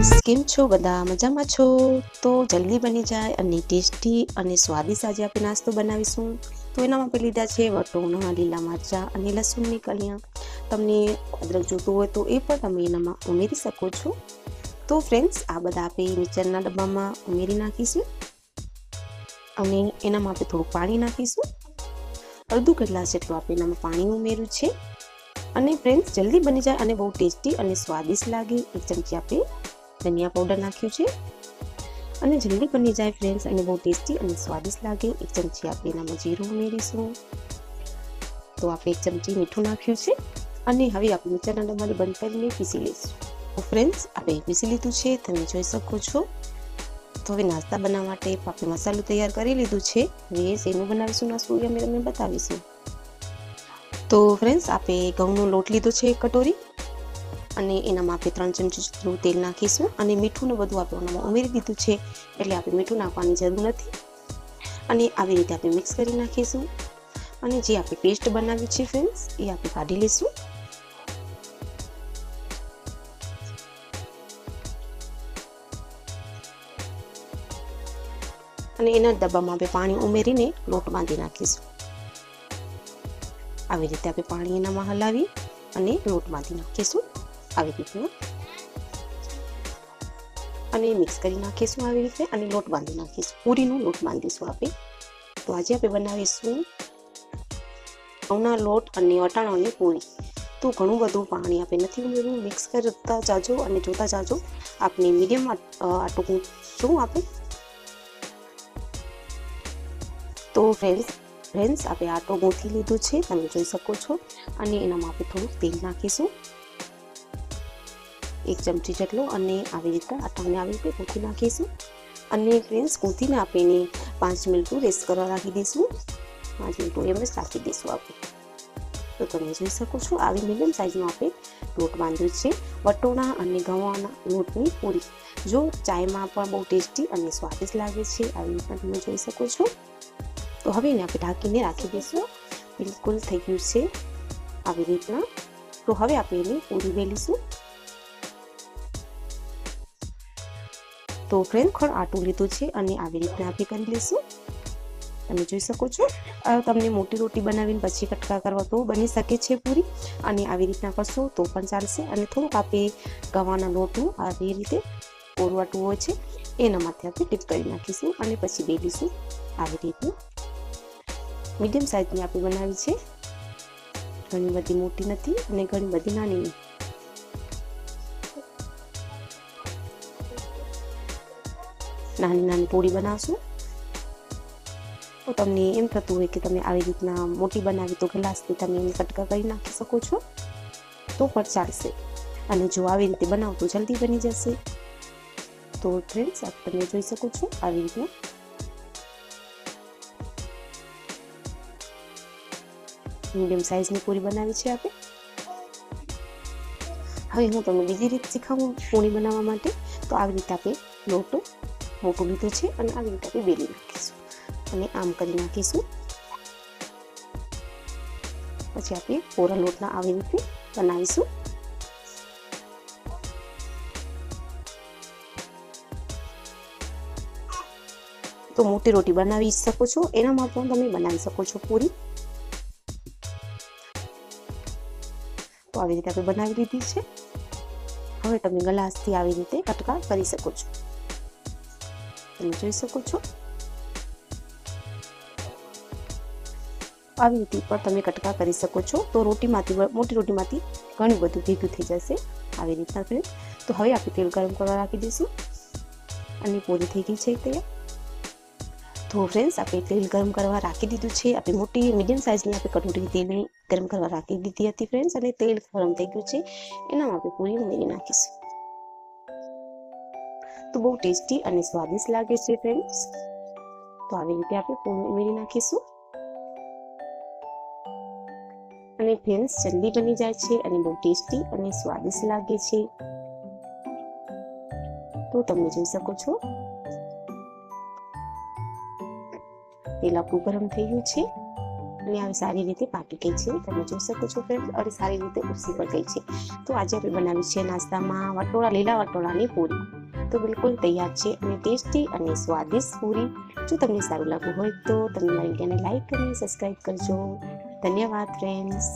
કેમ છો બધા? મજામાં છો? તો જલ્દી બની જાય અને ટેસ્ટી અને સ્વાદિષ્ટ આજે આપણે નાસ્તો બનાવીશું. તો એનામાં આપણે લીધા છે વટોણા, લીલા મરચાં અને લસણની કલિયા. તમને અદરક જોતું હોય તો એ પણ તમે એનામાં ઉમેરી શકો છો. તો ફ્રેન્ડ્સ, આ બધા આપણે મિક્સરના ડબ્બામાં ઉમેરી નાખીશું અને એનામાં આપણે થોડું પાણી નાખીશું. અડધું ગ્લાસ જેટલું આપણે એનામાં પાણી ઉમેર્યું છે. અને ફ્રેન્ડ્સ, જલ્દી બની જાય અને બહુ ટેસ્ટી અને સ્વાદિષ્ટ લાગે એક ચમચી આપણે ધનિયા પાવડર નાખ્યું છે. અને જલ્દી બની જાય ફ્રેન્ડ્સ અને બહુ ટેસ્ટી અને સ્વાદિષ્ટ લાગે. એક ચમચી આપણે એનામાં જીરું ઉમેરીશું. તો આપણે એક ચમચી મીઠું નાખ્યું છે. અને હવે આપણે મિક્સરના ડબ્બાને બંધ કરીને પીસી લઈશું. ફ્રેન્ડ્સ આપણે પીસી લીધું છે. તમે જોઈ શકો છો. તો હવે નાસ્તા બનાવવા માટે આપણે મસાલો તૈયાર કરી લીધું છે. હવે શેનું બનાવીશું નાસ્તું એ અમે તમને બતાવીશું. તો ફ્રેન્ડ્સ આપણે ઘઉંનો લોટ લીધો છે એક કટોરી. અને એનામાં આપણે ત્રણ ચમચી જેટલું તેલ નાખીશું અને મીઠું બધું આપણે એનામાં ઉમેરી દીધું છે એટલે આપણે મીઠું નાખવાની જરૂર નથી. અને આવી રીતે આપણે મિક્સ કરી નાખીશું. અને જે આપણે પેસ્ટ બનાવી છે ફ્રેન્ડ્સ એ આપણે કાઢી લઈશું. અને એના ડબ્બામાં આપણે પાણી ઉમેરીને લોટ બાંધી નાખીશું. આવી રીતે આપણે પાણી એનામાં હલાવી અને લોટ બાંધી નાખીશું. આવી રીતના અને મિક્સ કરી નાખીશું આવી રીતે અને લોટ બાંધી નાખીશું. પૂરીનો લોટ બાંધીશું આપણે તો આજે આપણે બનાવીશું ઘઉંના લોટ અને અટાણાની પૂરી. તો ઘણું બધું પાણી આપણે નથી ઉમેરવું મિક્સ કરતા જાજો અને જોતા જાજો. આપણે મીડિયમ આટું શું આપણે તો ફ્રેન્ડ્સ ફ્રેન્ડ્સ આપણે આટો ગૂંથી લીધું છે. તમે જોઈ શકો છો. અને એનામાં આપણે થોડું તેલ નાખીશું. એક ચમચી જેટલો અને આવી રીતે આટાને આવી રીતે ગૂંથી નાખીશું. અને ફ્રેન્ડ્સ ગૂંથીને આપણે પાંચ મિનિટ રેસ્ટ કરવા રાખી દઈશું. પાંચ મિનિટ એમ જ રાખી દઈશું આપણે. તો તમે જોઈ શકો છો, આવી મીડિયમ સાઇઝનો આપણે લોટ બાંધ્યો છે. વટોણા અને ગવાના લોટની પૂરી. જો ચાયમાં પણ બહુ ટેસ્ટી અને સ્વાદિષ્ટ લાગે છે, આવી રીતના તમે જોઈ શકો છો. તો હવે એને આપણે ઢાંકીને રાખી દઈશું. બિલકુલ થઈ ગયું છે. આવી રીતના. તો હવે આપણે એને પૂરી વેલીશું તો ફ્રેન્ડ ખણ આટું લીધું છે અને આવી રીતના આપણે કરી લઈશું. તમે જોઈ શકો છો. તમને મોટી રોટી બનાવીને પછી કટકા કરવા તો બની શકે છે પૂરી. અને આવી રીતના કરશો તો પણ ચાલશે. અને થોડુંક આપણે ગવાના લોટનું આવી રીતે કોરવાટું હોય છે, એના માથે આપણે ટીપ કરી નાખીશું અને પછી બેલીશું આવી રીતનું. મીડિયમ સાઇઝની આપણે બનાવી છે. ઘણી બધી મોટી નથી અને ઘણી બધી નાની નહીં નાની નાની પૂરી બનાવશું. તો તમને એમ થતું હોય કે તમે આવી રીતના મોટી બનાવી તો ગ્લાસથી તમે એને કટકા કરી નાખી શકો છો. તો પણ ચાલશે. અને જો આવી રીતે બનાવો તો જલ્દી બની જશે. તો ફ્રેન્ડ્સ તમે જોઈ શકો છો આવી રીતના મીડિયમ સાઇઝની પૂરી બનાવી છે આપણે હવે હું તમને બીજી રીત શીખવું પૂરી બનાવવા માટે. તો આવી રીતે આપણે લોટો મોટું લીધું છે અને આવી રીતે આપણે બેલી નાખીશું અને આમ કરી નાખીશું. પછી આપણે કોરા લોટના આવી રીતે બનાવીશું. તો મોટી રોટી બનાવી શકો છો. એનામાં પણ તમે બનાવી શકો છો પૂરી. તો આવી રીતે આપણે બનાવી લીધી છે. હવે તમે ગ્લાસથી આવી રીતે કટકા કરી શકો છો. તમે જોઈ શકો છો. આવી રીતે પણ તમે કટકા કરી શકો છો. તો રોટીમાંથી મોટી રોટીમાંથી ઘણું બધું ભેગું થઈ જશે. આવી રીતના ફ્રેન્ડ તો હવે આપણે તેલ ગરમ કરવા રાખી દઈશું. અને પૂરી થઈ ગઈ છે તૈયાર તો ફ્રેન્ડ્સ આપણે તેલ ગરમ કરવા રાખી દીધું છે. આપણે મોટી મીડિયમ સાઇઝની આપણે કટોરી તેલ ગરમ કરવા રાખી દીધી હતી ફ્રેન્ડ્સ અને તેલ ગરમ થઈ ગયું છે. એનામાં આપણે પૂરી ઉમેરી નાખીશું. તો બહુ ટેસ્ટી અને સ્વાદિષ્ટ લાગે છે ફ્રેન્ડ્સ તો આવી રીતે આપણે પૂરું ઉમેરી નાખીશું. અને ફ્રેન્ડ્સ જલ્દી બની જાય છે અને બહુ ટેસ્ટી અને સ્વાદિષ્ટ લાગે છે. તો તમે જોઈ શકો છો. તેલ આપણું ગરમ થઈ ગયું છે અને આવી સારી રીતે પાકી ગઈ છે. તમે જોઈ શકો છો ફ્રેન્ડ અને સારી રીતે ઉસી પણ ગઈ છે. તો આજે આપણે બનાવી છે નાસ્તામાં વટોળા, લીલા વટોળાની પૂરી. તો બિલકુલ તૈયાર છે અને ટેસ્ટી અને સ્વાદિષ્ટ પૂરી. જો તમને સારું લાગવું હોય તો તમે મારી વિડીયોને લાઈક અને સબસ્ક્રાઈબ કરજો. ધન્યવાદ ફ્રેન્ડ્સ